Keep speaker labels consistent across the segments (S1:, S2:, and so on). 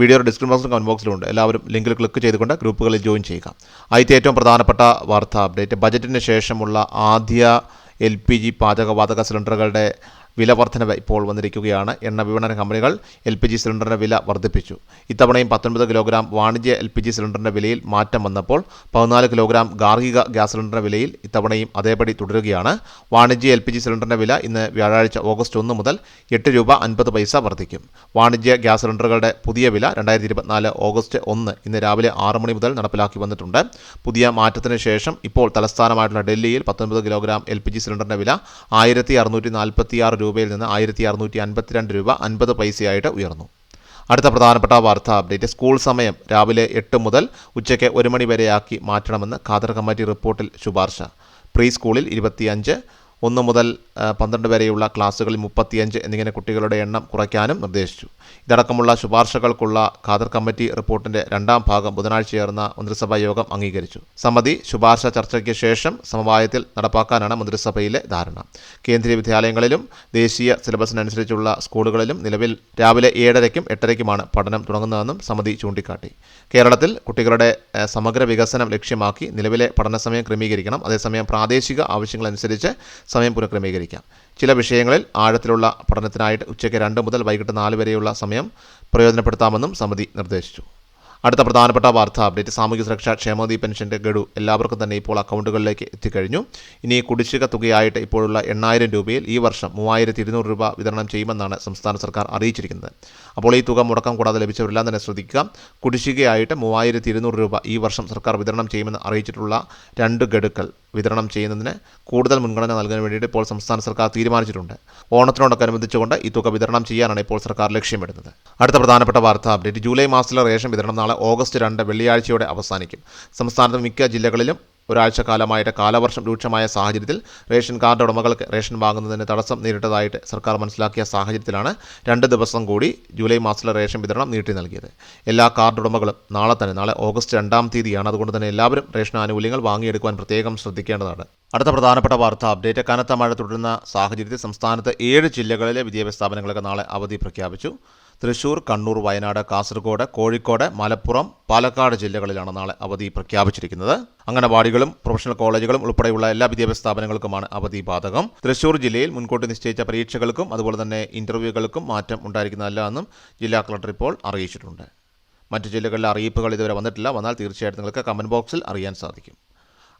S1: വീഡിയോയുടെ ഡിസ്ക്രിപ്ഷൻ ബോക്സിലും കമന്റ് ബോക്സിലും ഉണ്ട്. എല്ലാവരും ലിങ്കിൽ ക്ലിക്ക് ചെയ്തുകൊണ്ട് ഗ്രൂപ്പുകളിൽ ജോയിൻ ചെയ്യുക. ആദ്യത്തെ ഏറ്റവും പ്രധാനപ്പെട്ട വാർത്താ അപ്ഡേറ്റ് ബജറ്റിന് ശേഷമുള്ള ആദ്യ എൽ പി ജി പാചകവാതക സിലിണ്ടറുകളുടെ വില വർധനവ് ഇപ്പോൾ വന്നിരിക്കുകയാണ്. എണ്ണ വിപണന കമ്പനികൾ എൽ പി ജി സിലിണ്ടറിന്റെ വില വർദ്ധിപ്പിച്ചു. ഇത്തവണയും പത്തൊൻപത് കിലോഗ്രാം വാണിജ്യ എൽ പി ജി സിലിണ്ടറിന്റെ വിലയിൽ മാറ്റം വന്നപ്പോൾ പതിനാല് കിലോഗ്രാം ഗാർഹിക ഗ്യാസ് സിലിണ്ടറിന്റെ വിലയിൽ ഇത്തവണയും അതേപടി തുടരുകയാണ്. വാണിജ്യ എൽ പി ജി സിലിണ്ടറിന്റെ വില ഇന്ന് വ്യാഴാഴ്ച ഓഗസ്റ്റ് ഒന്ന് മുതൽ എട്ട് രൂപ അൻപത് പൈസ വർദ്ധിക്കും. വാണിജ്യ ഗ്യാസ് സിലിണ്ടറുകളുടെ പുതിയ വില രണ്ടായിരത്തി ഇരുപത്തിനാല് ഓഗസ്റ്റ് ഒന്ന് ഇന്ന് രാവിലെ ആറ് മണി മുതൽ നടപ്പിലാക്കി വന്നിട്ടുണ്ട്. പുതിയ മാറ്റത്തിന് ശേഷം ഇപ്പോൾ തലസ്ഥാനമായിട്ടുള്ള ഡൽഹിയിൽ പത്തൊൻപത് കിലോഗ്രാം എൽ പി ജി സിലിണ്ടറിന്റെ വില ആയിരത്തി അറുന്നൂറ്റി നാൽപ്പത്തി ആറ് രൂപയിൽ നിന്ന് ആയിരത്തി അറുന്നൂറ്റി അൻപത്തിരണ്ട് രൂപ അൻപത് പൈസയായിട്ട് ഉയർന്നു. അടുത്ത പ്രധാനപ്പെട്ട വാർത്താ അപ്ഡേറ്റ് സ്കൂൾ സമയം രാവിലെ എട്ട് മുതൽ ഉച്ചയ്ക്ക് ഒരു മണി വരെയാക്കി മാറ്റണമെന്ന് ഖാദർ കമ്മിറ്റി റിപ്പോർട്ടിൽ ശുപാർശ. പ്രീ സ്കൂളിൽ ഇരുപത്തിയഞ്ച് ഒന്ന് മുതൽ പന്ത്രണ്ട് വരെയുള്ള ക്ലാസ്സുകളിൽ മുപ്പത്തിയഞ്ച് എന്നിങ്ങനെ കുട്ടികളുടെ എണ്ണം കുറയ്ക്കാനും നിർദ്ദേശിച്ചു. ഇതടക്കമുള്ള ശുപാർശകൾക്കുള്ള ഖാദർ കമ്മിറ്റി റിപ്പോർട്ടിന്റെ രണ്ടാം ഭാഗം ബുധനാഴ്ച ചേർന്ന മന്ത്രിസഭാ യോഗം അംഗീകരിച്ചു. സമിതി ശുപാർശ ചർച്ചയ്ക്ക് ശേഷം സമവായത്തിൽ നടപ്പാക്കാനാണ് മന്ത്രിസഭയിലെ ധാരണ. കേന്ദ്രീയ വിദ്യാലയങ്ങളിലും ദേശീയ സിലബസിനനുസരിച്ചുള്ള സ്കൂളുകളിലും നിലവിൽ രാവിലെ ഏഴരയ്ക്കും എട്ടരയ്ക്കുമാണ് പഠനം തുടങ്ങുന്നതെന്നും സമിതി ചൂണ്ടിക്കാട്ടി. കേരളത്തിൽ കുട്ടികളുടെ സമഗ്ര വികസനം ലക്ഷ്യമാക്കി നിലവിലെ പഠനസമയം ക്രമീകരിക്കണം. അതേസമയം പ്രാദേശിക ആവശ്യങ്ങളനുസരിച്ച് സമയം പുനഃക്രമീകരിക്കാം. ചില വിഷയങ്ങളിൽ ആഴത്തിലുള്ള പഠനത്തിനായിട്ട് ഉച്ചയ്ക്ക് രണ്ട് മുതൽ വൈകിട്ട് നാല് വരെയുള്ള സമയം പ്രയോജനപ്പെടുത്താമെന്നും സമിതി നിർദ്ദേശിച്ചു. അടുത്ത പ്രധാനപ്പെട്ട വാർത്താ അപ്ഡേറ്റ് സാമൂഹ്യ സുരക്ഷാ ക്ഷേമനിധി പെൻഷന്റെ ഗഡു എല്ലാവർക്കും തന്നെ ഇപ്പോൾ അക്കൗണ്ടുകളിലേക്ക് എത്തിക്കഴിഞ്ഞു. ഇനി കുടിശ്ശിക തുകയായിട്ട് ഇപ്പോഴുള്ള എണ്ണായിരം രൂപയിൽ ഈ വർഷം മൂവായിരത്തി ഇരുന്നൂറ് രൂപ വിതരണം ചെയ്യുമെന്നാണ് സംസ്ഥാന സർക്കാർ അറിയിച്ചിരിക്കുന്നത്. അപ്പോൾ ഈ തുക മുടക്കം കൂടാതെ ലഭിച്ചവരെല്ലാം തന്നെ ശ്രദ്ധിക്കുക. കുടിശ്ശികയായിട്ട് മൂവായിരത്തി ഇരുന്നൂറ് രൂപ ഈ വർഷം സർക്കാർ വിതരണം ചെയ്യുമെന്ന് അറിയിച്ചിട്ടുള്ള രണ്ട് ഗഡുക്കൾ. വിതരണം ചെയ്യുന്നതിന് കൂടുതൽ മുൻഗണന നൽകാൻ വേണ്ടിയിട്ട് ഇപ്പോൾ സംസ്ഥാന സർക്കാർ തീരുമാനിച്ചിട്ടുണ്ട്. ഓണത്തിനോടൊക്കനുബന്ധിച്ചുകൊണ്ട് ഈ തുക വിതരണം ചെയ്യാനാണ് ഇപ്പോൾ സർക്കാർ ലക്ഷ്യമിടുന്നത്. അടുത്ത പ്രധാനപ്പെട്ട വാർത്താ അപ്ഡേറ്റ് ജൂലൈ മാസത്തിലെ റേഷൻ വിതരണം നാളെ ഓഗസ്റ്റ് രണ്ട് വെള്ളിയാഴ്ചയോടെ അവസാനിക്കും. സംസ്ഥാനത്ത് മിക്ക ജില്ലകളിലും ഒരാഴ്ച കാലമായിട്ട് കാലവർഷം രൂക്ഷമായ സാഹചര്യത്തിൽ റേഷൻ കാർഡ് ഉടമകൾക്ക് റേഷൻ വാങ്ങുന്നതിന് തടസ്സം നേരിട്ടതായിട്ട് സർക്കാർ മനസ്സിലാക്കിയ സാഹചര്യത്തിലാണ് രണ്ട് ദിവസം കൂടി ജൂലൈ മാസത്തിലെ റേഷൻ വിതരണം നീട്ടി നൽകിയത്. എല്ലാ കാർഡ് ഉടമകളും നാളെ തന്നെ നാളെ ഓഗസ്റ്റ് രണ്ടാം തീയതിയാണ്. അതുകൊണ്ട് തന്നെ എല്ലാവരും റേഷൻ ആനുകൂല്യങ്ങൾ വാങ്ങിയെടുക്കുവാൻ പ്രത്യേകം ശ്രദ്ധിക്കേണ്ടതാണ്. അടുത്ത പ്രധാനപ്പെട്ട വാർത്ത അപ്ഡേറ്റ് കനത്ത മഴ തുടരുന്ന സാഹചര്യത്തിൽ സംസ്ഥാനത്ത് ഏഴ് ജില്ലകളിലെ വിദ്യാഭ്യാസ സ്ഥാപനങ്ങൾക്ക് നാളെ അവധി പ്രഖ്യാപിച്ചു. തൃശൂർ കണ്ണൂർ വയനാട് കാസർഗോഡ് കോഴിക്കോട് മലപ്പുറം പാലക്കാട് ജില്ലകളിലാണ് നാളെ അവധി പ്രഖ്യാപിച്ചിരിക്കുന്നത്. അംഗനവാടികളും പ്രൊഫഷണൽ കോളേജുകളും ഉൾപ്പെടെയുള്ള എല്ലാ വിദ്യാഭ്യാസ സ്ഥാപനങ്ങൾക്കുമാണ് അവധി ബാധകം. തൃശൂർ ജില്ലയിൽ മുൻകൂട്ടി നിശ്ചയിച്ച പരീക്ഷകൾക്കും അതുപോലെ തന്നെ ഇന്റർവ്യൂകൾക്കും മാറ്റം ഉണ്ടായിരിക്കുന്നതല്ല എന്നും ജില്ലാ കളക്ടർ ഇപ്പോൾ അറിയിച്ചിട്ടുണ്ട്. മറ്റു ജില്ലകളിലെ അറിയിപ്പുകൾ ഇതുവരെ വന്നിട്ടില്ല. വന്നാൽ തീർച്ചയായിട്ടും നിങ്ങൾക്ക് കമന്റ് ബോക്സിൽ അറിയാൻ സാധിക്കും.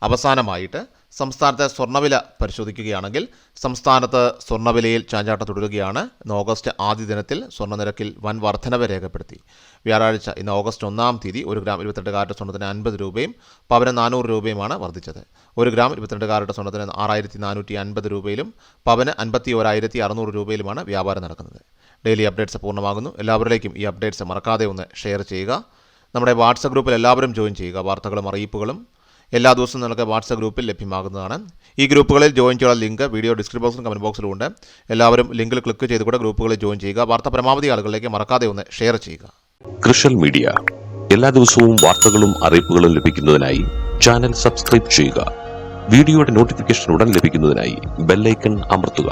S1: അവസാനമായിട്ട് സംസ്ഥാനത്തെ സ്വർണവില പരിശോധിക്കുകയാണെങ്കിൽ സംസ്ഥാനത്ത് സ്വർണവിലയിൽ ചാഞ്ചാട്ടം തുടരുകയാണ്. ഇന്ന് ഓഗസ്റ്റ് ആദ്യ ദിനത്തിൽ സ്വർണനിരക്കിൽ വൻ വർധനവ് രേഖപ്പെടുത്തി. വ്യാഴാഴ്ച ഇന്ന് ഓഗസ്റ്റ് ഒന്നാം തീയതി ഒരു ഗ്രാം ഇരുപത്തിരണ്ട് കാരറ്റ് സ്വർണത്തിന് അൻപത് രൂപയും പവന് നാനൂറ് രൂപയുമാണ് വർദ്ധിച്ചത്. ഒരു ഗ്രാം ഇരുപത്തിരണ്ട് കാരറ്റ് സ്വർണത്തിന് ആറായിരത്തി നാനൂറ്റി അൻപത് രൂപയിലും പവന് അൻപത്തി ഒരായിരത്തി അറുന്നൂറ് രൂപയിലുമാണ് വ്യാപാരം നടക്കുന്നത്. ഡെയിലി അപ്ഡേറ്റ്സ് പൂർണമാകുന്നു. എല്ലാവരിലേക്കും ഈ അപ്ഡേറ്റ്സ് മറക്കാതെ ഒന്ന് ഷെയർ ചെയ്യുക. നമ്മുടെ വാട്സപ്പ് ഗ്രൂപ്പിൽ എല്ലാവരും ജോയിൻ ചെയ്യുക. വാർത്തകളും അറിയിപ്പുകളും എല്ലാ ദിവസവും നിങ്ങൾക്ക് വാട്സപ്പ് ഗ്രൂപ്പിൽ ലഭ്യമാകുന്നതാണ്. ഈ ഗ്രൂപ്പുകളിൽ ജോയിൻ ചെയ്യാനുള്ള ലിങ്ക് വീഡിയോ ഡിസ്ക്രിപ്ഷൻ ബോക്സിലും കമന്റ് ബോക്സിലും ഉണ്ട് എല്ലാവരും ലിങ്കിൽ ക്ലിക്ക് ചെയ്ത് ചെയ്തുകൂടെ ഗ്രൂപ്പുകളിൽ ജോയിൻ ചെയ്യുക. വാർത്ത പരമാവധി ആളുകളിലേക്ക് മറക്കാതെ ഒന്ന് ഷെയർ ചെയ്യുക.
S2: Social media. എല്ലാ ദിവസവും വാർത്തകളും അറിയിപ്പുകളും ലഭിക്കുന്നതിനായി ചാനൽ സബ്സ്ക്രൈബ് ചെയ്യുക. വീഡിയോയുടെ നോട്ടിഫിക്കേഷൻ ഉടൻ ലഭിക്കുന്നതിനായി ബെല്ലൈക്കൺ അമർത്തുക.